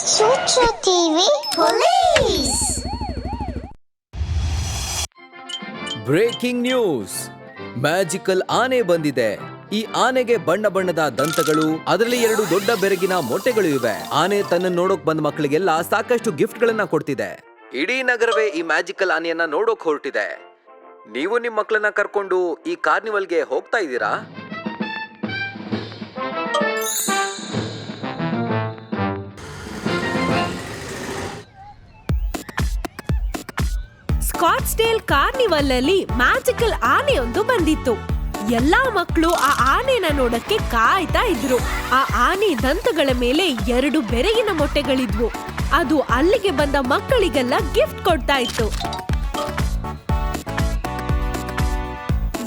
Chuchu TV Police. Breaking news magical ಆನೆ ಬಂದಿದೆ. ಈ ಆನೆಗೆ ಬಣ್ಣ ಬಣ್ಣದ ದಂತಗಳು, ಅದರಲ್ಲಿ ಎರಡು ದೊಡ್ಡ ಬೆರಗಿನ ಮೊಟ್ಟೆಗಳು ಇವೆ. ಆನೆ ತನ್ನ ನೋಡೋಕ್ ಬಂದ ಮಕ್ಕಳಿಗೆಲ್ಲ ಸಾಕಷ್ಟು ಗಿಫ್ಟ್ ಗಳನ್ನ ಕೊಡ್ತಿದೆ. ಇಡೀ ನಗರವೇ ಈ ಮ್ಯಾಜಿಕಲ್ ಆನೆಯನ್ನ ನೋಡೋಕ್ ಹೊರಟಿದೆ. ನೀವು ನಿಮ್ಮ ಮಕ್ಕಳನ್ನ ಕರ್ಕೊಂಡು ಈ ಕಾರ್ನಿವಲ್ಗೆ ಹೋಗ್ತಾ ಇದ್ದೀರಾ? ಸ್ಕಾಟ್ಸ್ಡೇಲ್ ಕಾರ್ನಿವಲ್ ಅಲ್ಲಿ ಮ್ಯಾಜಿಕಲ್ ಆನೆಯೊಂದು ಬಂದಿತ್ತು. ಎಲ್ಲಾ ಮಕ್ಕಳು ಆ ಆನೆನ ನೋಡಕ್ಕೆ ಕಾಯ್ತಾ ಇದ್ರು. ಆ ಆನೆ ದಂತಗಳ ಮೇಲೆ ಎರಡು ಬೆರಗಿನ ಮೊಟ್ಟೆಗಳಿದ್ವು. ಅದು ಅಲ್ಲಿಗೆ ಬಂದ ಮಕ್ಕಳಿಗೆಲ್ಲ ಗಿಫ್ಟ್ ಕೊಡ್ತಾ ಇತ್ತು.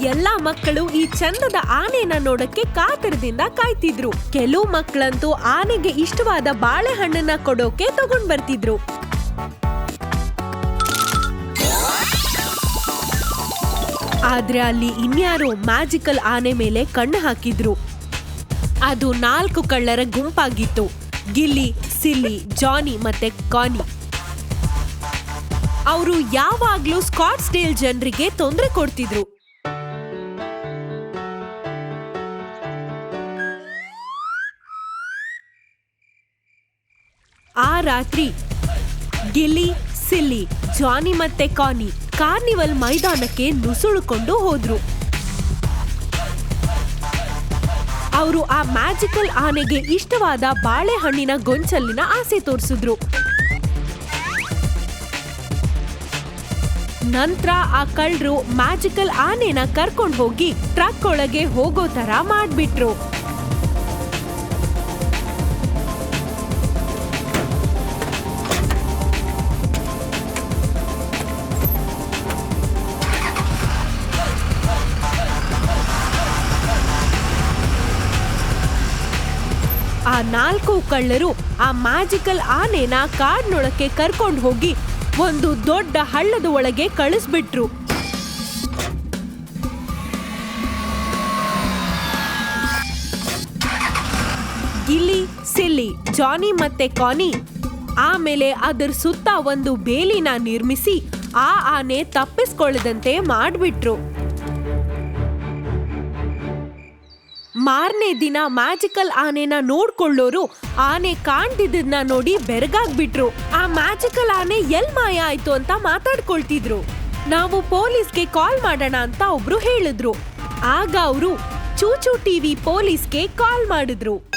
ಎಲ್ಲಾ ಮಕ್ಕಳು ಈ ಚಂದದ ಆನೆನ ನೋಡಕ್ಕೆ ಕಾತರದಿಂದ ಕಾಯ್ತಿದ್ರು. ಕೆಲವು ಮಕ್ಕಳಂತೂ ಆನೆಗೆ ಇಷ್ಟವಾದ ಬಾಳೆಹಣ್ಣನ್ನ ಕೊಡೋಕೆ ತಗೊಂಡ್ ಬರ್ತಿದ್ರು ಆದ್ರೆ ಅಲ್ಲಿ ಇನ್ಯಾರೋ ಮ್ಯಾಜಿಕಲ್ ಆನೆ ಮೇಲೆ ಕಣ್ಣು ಹಾಕಿದ್ರು. ಅದು ನಾಲ್ಕು ಕಳ್ಳರ ಗುಂಪಾಗಿತ್ತು. ಗಿಲ್ಲಿ, ಸಿಲ್ಲಿ, ಜಾನಿ ಮತ್ತೆ ಕಾನಿ. ಅವರು ಯಾವಾಗ್ಲೂ ಸ್ಕಾಟ್ಸ್ಡೇಲ್ ಜನರಿಗೆ ತೊಂದರೆ ಕೊಡ್ತಿದ್ರು. ಆ ರಾತ್ರಿ ಗಿಲ್ಲಿ, ಸಿಲ್ಲಿ, ಜಾನಿ ಮತ್ತೆ ಕಾನಿ ಕಾರ್ನಿವಲ್ ಮೈದಾನಕ್ಕೆ ನುಸುಳುಕೊಂಡು ಹೋದ್ರು. ಅವರು ಆ ಮ್ಯಾಜಿಕಲ್ ಆನೆಗೆ ಇಷ್ಟವಾದ ಬಾಳೆಹಣ್ಣಿನ ಗೊಂಚಲಿನ ಆಸೆ ತೋರಿಸಿದ್ರು. ನಂತರ ಆ ಕಳ್ಳರು ಮ್ಯಾಜಿಕಲ್ ಆನೆನ ಕರ್ಕೊಂಡು ಹೋಗಿ ಟ್ರಕ್ ಒಳಗೆ ಹೋಗೋ ತರ ಮಾಡ್ಬಿಟ್ರು. ನಾಲ್ಕು ಕಳ್ಳರು ಆ ಮ್ಯಾಜಿಕಲ್ ಆನೆನ ಕಾಡ್ನೊಳಕ್ಕೆ ಕರ್ಕೊಂಡು ಹೋಗಿ ಒಂದು ದೊಡ್ಡ ಹಳ್ಳದ ಒಳಗೆ ಕಳಿಸ್ಬಿಟ್ರು. ಗಿಲ್ಲಿ, ಸಿಲ್ಲಿ, ಜಾನಿ ಮತ್ತೆ ಕಾನಿ ಆಮೇಲೆ ಅದರ ಸುತ್ತ ಒಂದು ಬೇಲಿನ ನಿರ್ಮಿಸಿ ಆ ಆನೆ ತಪ್ಪಿಸ್ಕೊಳ್ಳದಂತೆ ಮಾಡ್ಬಿಟ್ರು. ಮಾರನೇ ದಿನ ಮ್ಯಾಜಿಕಲ್ ಆನೆನ ನೋಡ್ಕೊಳ್ಳೋರು ಆನೆ ಕಾಣ್ದಿದ್ದನ್ನ ನೋಡಿ ಬೆರಗಾಗ್ಬಿಟ್ರು. ಆ ಮ್ಯಾಜಿಕಲ್ ಆನೆ ಎಲ್ ಮಾಯ ಆಯ್ತು ಅಂತ ಮಾತಾಡ್ಕೊಳ್ತಿದ್ರು. ನಾವು ಪೊಲೀಸ್ಗೆ ಕಾಲ್ ಮಾಡೋಣ ಅಂತ ಒಬ್ರು ಹೇಳಿದ್ರು. ಆಗ ಅವರು ಚೂಚು ಟಿವಿ ಪೊಲೀಸ್ಗೆ ಕಾಲ್ ಮಾಡಿದ್ರು.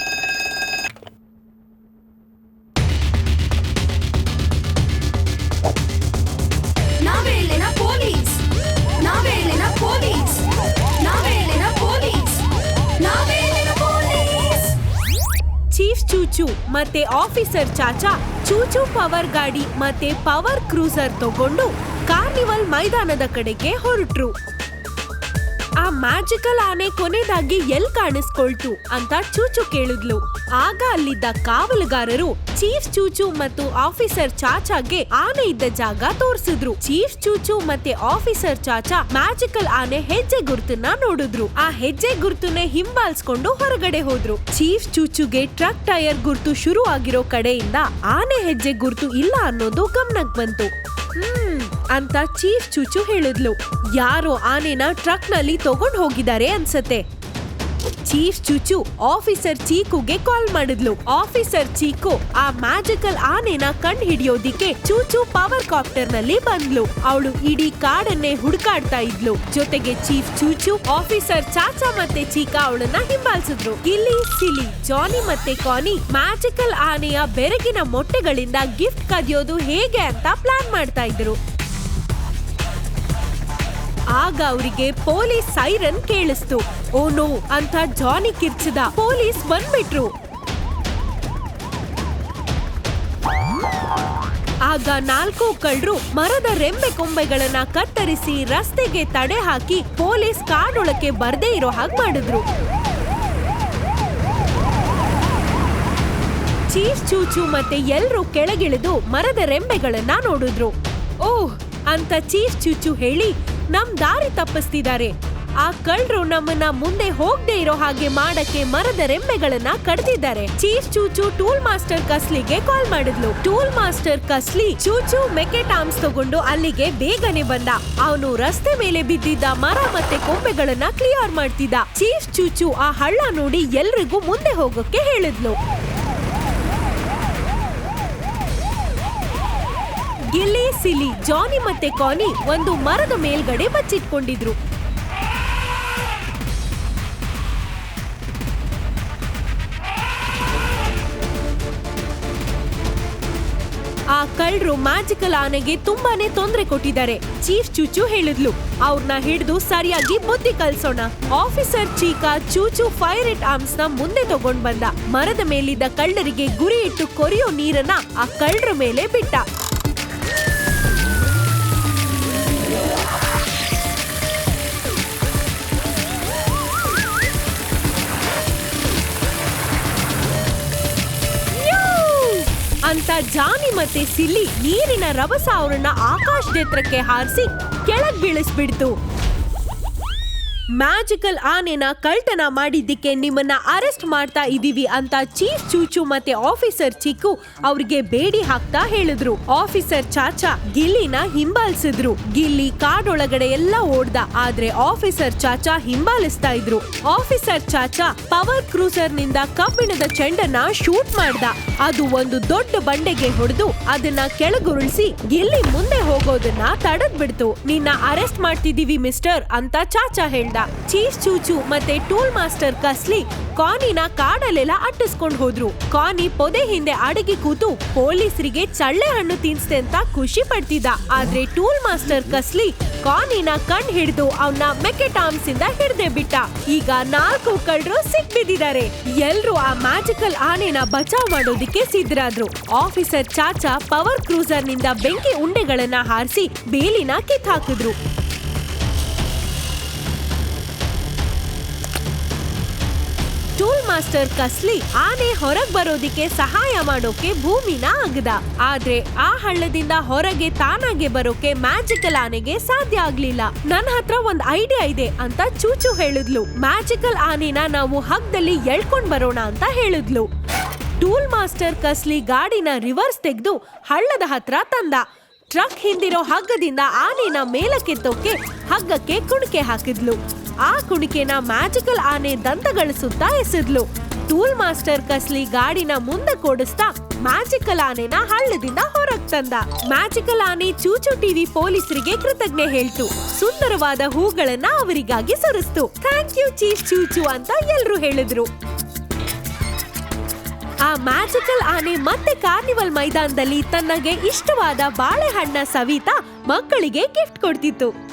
ಚೂಚು, ಮತ್ತೆ ಆಫೀಸರ್ ಚಾಚಾ, ಚೂಚು ಪವರ್ ಗಾಡಿ, ಮತ್ತೆ ಪವರ್ ಕ್ರೂಸರ್ ತಗೊಂಡು ಕಾರ್ನಿವಲ್ ಮೈದಾನದ ಕಡೆಗೆ ಹೊರಟ್ರು. ಆ ಮ್ಯಾಜಿಕಲ್ ಆನೆ ಕೊನೆದಾಗಿ ಎಲ್ ಕಾಣಿಸ್ಕೊಳ್ತು ಅಂತ ಚೂಚು ಕೇಳಿದ್ಲು. ಆಗ ಅಲ್ಲಿದ್ದ ಕಾವಲುಗಾರರು ಚೀಫ್ ಚೂಚು ಮತ್ತು ಆಫೀಸರ್ ಚಾಚಾಗೆ ಆನೆ ಇದ್ದ ಜಾಗ ತೋರಿಸಿದ್ರು. ಚೀಫ್ ಚೂಚು ಮತ್ತೆ ಆಫೀಸರ್ ಚಾಚಾ ಮ್ಯಾಜಿಕಲ್ ಆನೆ ಹೆಜ್ಜೆ ಗುರುತನ್ನ ನೋಡಿದ್ರು. ಆ ಹೆಜ್ಜೆ ಗುರುತನ್ನೇ ಹಿಂಬಾಲಿಸ್ಕೊಂಡು ಹೊರಗಡೆ ಹೋದ್ರು. ಚೀಫ್ ಚೂಚುಗೆ ಟ್ರಕ್ ಟೈರ್ ಗುರುತು ಶುರು ಆಗಿರೋ ಕಡೆಯಿಂದ ಆನೆ ಹೆಜ್ಜೆ ಗುರ್ತು ಇಲ್ಲ ಅನ್ನೋದು ಗಮನಕ್ಕೆ ಬಂತು. ಹ್ಮ್ ಅಂತ ಚೀಫ್ ಚುಚು ಹೇಳಿದ್ಲು. ಯಾರೋ ಆನೆನ ಟ್ರಕ್ನಲ್ಲಿ ತಗೊಂಡ್ ಹೋಗಿದ್ದಾರೆ ಅನ್ಸತ್ತೆ. ಚೀಫ್ ಚುಚು ಆಫೀಸರ್ ಚೀಕುಗೆ ಕಾಲ್ ಮಾಡಿದ್ಲು. ಆಫೀಸರ್ ಚೀಕು ಆ ಮ್ಯಾಜಿಕಲ್ ಆನೆನ ಕಂಡು ಹಿಡಿಯೋದಿಕ್ಕೆ ಚೂಚು ಪವರ್ ಕಾಪ್ಟರ್ನಲ್ಲಿ ಬಂದ್ಲು. ಅವಳು ಇಡೀ ಕಾಡನ್ನೇ ಹುಡುಕಾಡ್ತಾ ಇದ್ಲು. ಜೊತೆಗೆ ಚೀಫ್ ಚೂಚು, ಆಫೀಸರ್ ಚಾಚಾ ಮತ್ತೆ ಚೀಕಾ ಅವಳನ್ನ ಹಿಂಬಾಲಿಸಿದ್ರು. ಇಲ್ಲಿ ಸಿಲಿ, ಜಾನಿ ಮತ್ತೆ ಕಾನಿ ಮ್ಯಾಜಿಕಲ್ ಆನೆಯ ಬೆರಗಿನ ಮೊಟ್ಟೆಗಳಿಂದ ಗಿಫ್ಟ್ ಕದಿಯೋದು ಹೇಗೆ ಅಂತ ಪ್ಲಾನ್ ಮಾಡ್ತಾ ಇದ್ರು. ಆಗ ಅವರಿಗೆ ಪೊಲೀಸ್ ಸೈರನ್ ಕೇಳಿಸ್ತು. ಓ ನೋ, ಅಂತ ಜಾನಿ ಕಿರ್ಚಿದ ಪೊಲೀಸ್ ಬಂದ್ಬಿಟ್ರು. ಆಗ ನಾಲ್ಕು ಕಳ್ಳರು ಮರದ ರೆಂಬೆ ಕೊಂಬೆಗಳನ್ನ ಕತ್ತರಿಸಿ ರಸ್ತೆಗೆ ತಡೆ ಹಾಕಿ ಪೊಲೀಸ್ ಕಾಡೊಳಕ್ಕೆ ಬರ್ದೇ ಇರೋ ಹಾಗೆ ಮಾಡಿದ್ರು. ಚೀಸ್ ಚೂಚು ಮತ್ತೆ ಎಲ್ರೂ ಕೆಳಗಿಳಿದು ಮರದ ರೆಂಬೆಗಳನ್ನ ನೋಡಿದ್ರು. ಓಹ್, ಅಂತ ಚೀಸ್ ಚೂಚು ಹೇಳಿ ನಮ್ ದಾರಿ ತಪ್ಪಿಸ್ತಿದ್ದಾರೆ. ಆ ಕಳ್ಳರು ನಮ್ಮನ್ನ ಮುಂದೆ ಹೋಗದೆ ಇರೋ ಹಾಗೆ ಮಾಡಕ್ಕೆ ಮರದ ರೆಂಬೆಗಳನ್ನ ಕಡ್ದಿದ್ದಾರೆ. ಚೀಫ್ ಚೂಚು ಟೂಲ್ ಮಾಸ್ಟರ್ ಕಸ್ಲಿಗೆ ಕಾಲ್ ಮಾಡಿದ್ಲು. ಟೂಲ್ ಮಾಸ್ಟರ್ ಕಸ್ಲಿ ಚೂಚು ಮೆಕೆಟಾಮ್ಸ್ ತಗೊಂಡು ಅಲ್ಲಿಗೆ ಬೇಗನೆ ಬಂದ. ಅವನು ರಸ್ತೆ ಮೇಲೆ ಬಿದ್ದಿದ್ದ ಮರ ಮತ್ತೆ ಕೊಂಬೆಗಳನ್ನ ಕ್ಲಿಯರ್ ಮಾಡ್ತಿದ್ದ. ಚೀಫ್ ಚೂಚು ಆ ಹಳ್ಳ ನೋಡಿ ಎಲ್ರಿಗೂ ಮುಂದೆ ಹೋಗಕ್ಕೆ ಹೇಳಿದ್ಲು. ಸಿಲಿ, ಜಾನಿ ಮತ್ತೆ ಕಾನಿ ಒಂದು ಮರದ ಮೇಲ್ಗಡೆ ಬಚ್ಚಿಟ್ಕೊಂಡಿದ್ರು. ಆ ಕಳ್ಳರು ಮ್ಯಾಜಿಕಲ್ ಆನೆಗೆ ತುಂಬಾನೇ ತೊಂದರೆ ಕೊಟ್ಟಿದ್ದಾರೆ. ಚೀಫ್ ಚೂಚು ಹೇಳಿದ್ಲು ಅವ್ರನ್ನ ಹಿಡಿದು ಸರಿಯಾಗಿ ಬುದ್ಧಿ ಕಲ್ಸೋಣ. ಆಫೀಸರ್ ಚೀಕಾ ಚೂಚು ಫೈರ್ ಇಟ್ ಆರ್ಮ್ಸ್ನ ಮುಂದೆ ತಗೊಂಡ್ ಬಂದ. ಮರದ ಮೇಲಿದ್ದ ಕಳ್ಳರಿಗೆ ಗುರಿ ಇಟ್ಟು ಕೊರಿಯೋ ನೀರನ್ನ ಆ ಕಳ್ಳರ ಮೇಲೆ ಬಿಟ್ಟ. ಅಂತ ಜಾನಿ ಮತ್ತೆ ಸಿಲ್ಲಿ ನೀರಿನ ರಭಸ ಅವರನ್ನ ಆಕಾಶದೆತ್ರಕ್ಕೆ ಹಾರಿಸಿ ಕೆಳಗ್ ಬೀಳಿಸ್ಬಿಡ್ತು. ಮ್ಯಾಜಿಕಲ್ ಆನೆನ ಕಳ್ತನ ಮಾಡಿದ್ದಕ್ಕೆ ನಿಮ್ಮನ್ನ ಅರೆಸ್ಟ್ ಮಾಡ್ತಾ ಇದೀವಿ ಅಂತ ಚೀಫ್ ಚೂಚು ಮತ್ತೆ ಆಫೀಸರ್ ಚಿಕ್ಕು ಅವ್ರಿಗೆ ಬೇಡಿ ಹಾಕ್ತಾ ಹೇಳಿದ್ರು. ಆಫೀಸರ್ ಚಾಚಾ ಗಿಲ್ಲಿನ ಹಿಂಬಾಲಿಸಿದ್ರು. ಗಿಲ್ಲಿ ಕಾಡೊಳಗಡೆ ಎಲ್ಲ ಓಡ್ದ, ಆದ್ರೆ ಆಫೀಸರ್ ಚಾಚಾ ಹಿಂಬಾಲಿಸ್ತಾ ಇದ್ರು. ಆಫೀಸರ್ ಚಾಚಾ ಪವರ್ ಕ್ರೂಸರ್ನಿಂದ ಕಬ್ಬಿಣದ ಚೆಂಡನ್ನ ಶೂಟ್ ಮಾಡ್ದ. ಅದು ಒಂದು ದೊಡ್ಡ ಬಂಡೆಗೆ ಹೊಡೆದು ಅದನ್ನ ಕೆಳಗುರುಳಿಸಿ ಗಿಲ್ಲಿ ಮುಂದೆ ಹೋಗೋದನ್ನ ತಡೆದ್ ಬಿಡ್ತು ನಿನ್ನ ಅರೆಸ್ಟ್ ಮಾಡ್ತಿದೀವಿ ಮಿಸ್ಟರ್ ಅಂತ ಚಾಚಾ ಹೇಳ್ದ. ಚೀಫ್ ಚೂಚು ಮತ್ತೆ ಟೂಲ್ ಮಾಸ್ಟರ್ ಕಸ್ಲಿ ಕಾನಿನ ಕಾಡಲ್ಲೆಲ್ಲ ಅಟ್ಟಿಸ್ಕೊಂಡು ಹೋದ್ರು. ಕಾನಿ ಪೊದೆ ಹಿಂದೆ ಅಡಗಿ ಕೂತು ಪೊಲೀಸರಿಗೆ ಚಳ್ಳೆ ಹಣ್ಣು ತಿನ್ಸ್ತೆ ಅಂತ ಖುಷಿ ಪಡ್ತಿದ್ದ. ಆದ್ರೆ ಟೂಲ್ ಮಾಸ್ಟರ್ ಕಸ್ಲಿ ಕಾನಿನ ಕಣ್ ಹಿಡಿದು ಅವನ ಮೆಕೆಟಾಮ್ಸ್ ಇಂದ ಹಿಡ್ದೆ ಬಿಟ್ಟ. ಈಗ ನಾಲ್ಕು ಕಳ್ಳರು ಸಿಕ್ಬಿದ್ದಿದ್ದಾರೆ ಎಲ್ರು ಆ ಮ್ಯಾಜಿಕಲ್ ಆನೆನ ಬಚಾವ್ ಮಾಡೋದಿಕ್ಕೆ ಸಿದ್ಧರಾದ್ರು. ಆಫೀಸರ್ ಚಾಚಾ ಪವರ್ ಕ್ರೂಸರ್ನಿಂದ ಬೆಂಕಿ ಉಂಡೆಗಳನ್ನ ಹಾರಿಸಿ ಬೇಲಿನ ಕಿತ್ ಮಾಸ್ಟರ್ ಕಸ್ಲಿ ಆನೆ ಹೊರಗ್ ಬರೋದಿಕ್ಕೆ ಸಹಾಯ ಮಾಡೋಕೆ ಭೂಮಿನ ಅಗ್ದ. ಆದ್ರೆ ಆ ಹಳ್ಳದಿಂದ ಹೊರಗೆ ತಾನಾಗೆ ಬರೋಕೆ ಮ್ಯಾಜಿಕಲ್ ಆನೆಗೆ ಸಾಧ್ಯ ಆಗ್ಲಿಲ್ಲ. ನನ್ನ ಹತ್ರ ಒಂದ್ ಐಡಿಯಾ ಇದೆ ಅಂತ ಚೂಚು ಹೇಳಿದ್ಲು. ಮ್ಯಾಜಿಕಲ್ ಆನೆನ ನಾವು ಹಗ್ದಲ್ಲಿ ಎಳ್ಕೊಂಡ್ ಬರೋಣ ಅಂತ ಹೇಳಿದ್ಲು. ಟೂಲ್ ಮಾಸ್ಟರ್ ಕಸ್ಲಿ ಗಾಡಿನ ರಿವರ್ಸ್ ತೆಗೆದು ಹಳ್ಳದ ಹತ್ರ ತಂದ. ಟ್ರಕ್ ಹಿಂದಿರೋ ಹಗ್ಗದಿಂದ ಆನೆನ ಮೇಲಕ್ಕೆತ್ತೋಕೆ ಹಗ್ಗಕ್ಕೆ ಕುಣಿಕೆ ಹಾಕಿದ್ಲು. ಆ ಕುಣಿಕೆನ ಮ್ಯಾಜಿಕಲ್ ಆನೆ ದಂತಗಳ ಸುತ್ತ ಎಸೆದ್ಲು. ಟೂಲ್ ಮಾಸ್ಟರ್ ಕಸ್ಲಿ ಗಾಡಿನ ಮುಂದೆ ಕೊಡಿಸ್ತಾ ಮ್ಯಾಜಿಕಲ್ ಆನೆನ ಹಳ್ಳದಿಂದ ಹೊರಗ್ ತಂದ. ಮ್ಯಾಜಿಕಲ್ ಆನೆ ಚೂಚು ಟಿವಿ ಪೊಲೀಸರಿಗೆ ಕೃತಜ್ಞೆ ಹೇಳ್ತು. ಸುಂದರವಾದ ಹೂಗಳನ್ನ ಅವರಿಗಾಗಿ ಸುರಿಸ್ತು. ಥ್ಯಾಂಕ್ ಯು ಚೀಫ್ ಚೂಚು ಅಂತ ಎಲ್ರು ಹೇಳಿದ್ರು. ಆ ಮ್ಯಾಜಿಕಲ್ ಆನೆ ಮತ್ತೆ ಕಾರ್ನಿವಲ್ ಮೈದಾನದಲ್ಲಿ ತನ್ನಗೆ ಇಷ್ಟವಾದ ಬಾಳೆಹಣ್ಣ ಸವಿತಾ ಮಕ್ಕಳಿಗೆ ಗಿಫ್ಟ್ ಕೊಡ್ತಿತ್ತು.